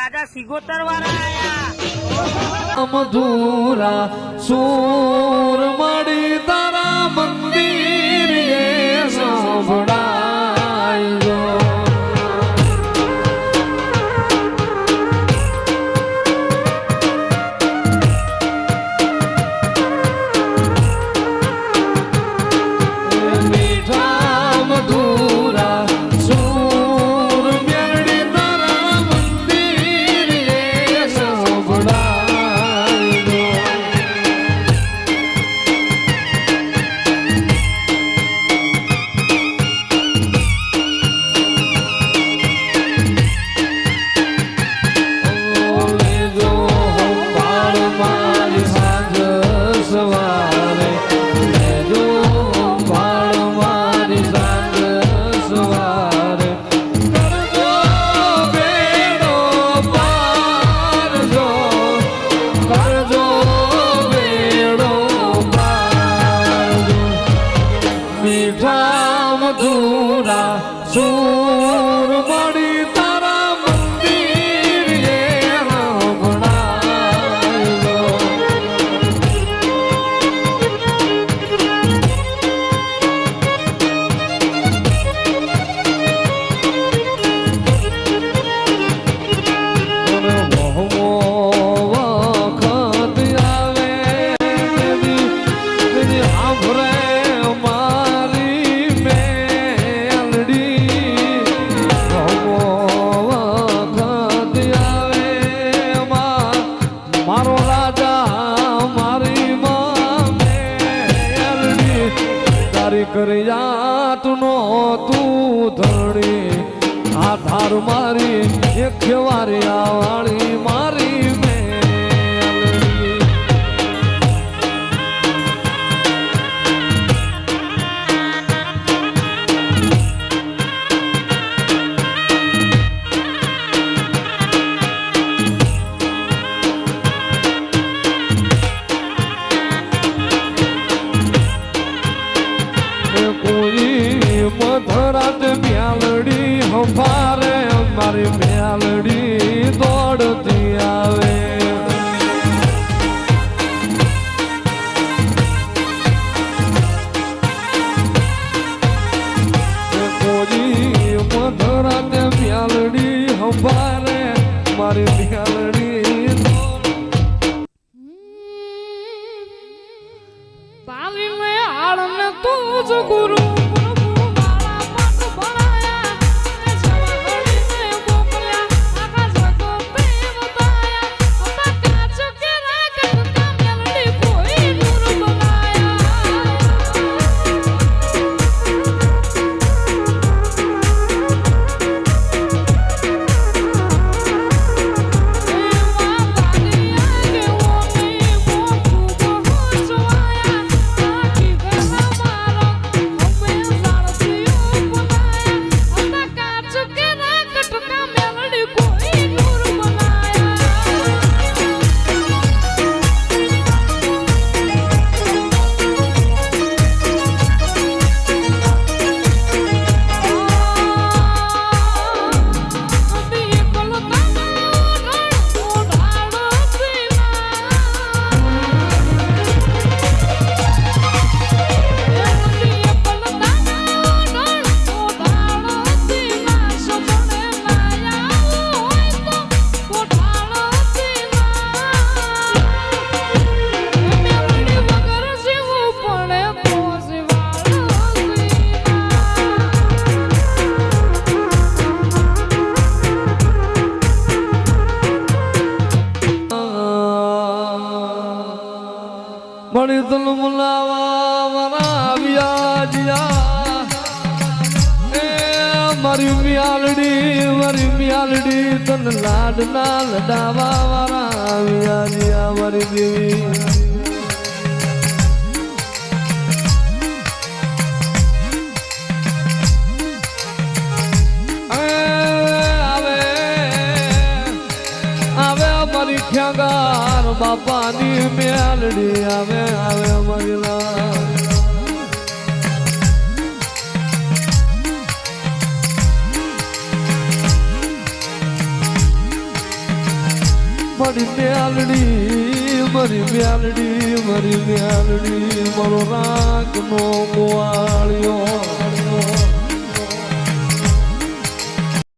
રાજા સિગોતર વાળા મધુરા સૂર મીઠા મધુરા તારી નો તું ધણી. આધાર મારી એક વારી આવાળી મારી મારી મ્યાલડી મણી તલ મુલાવા મારા આવ્યા જ્યા. એ મારી મ્યાલડી મારી મ્યાલડી તન લાડના લડાવા મારા આવ્યા જ્યા મારી દેવી. એ બાપાની મેલડી આવે આવે અમારી લા મારી મ્યાલડી મારી મ્યાલડી મારી મ્યાલડી મારો રાગ નો ગોવા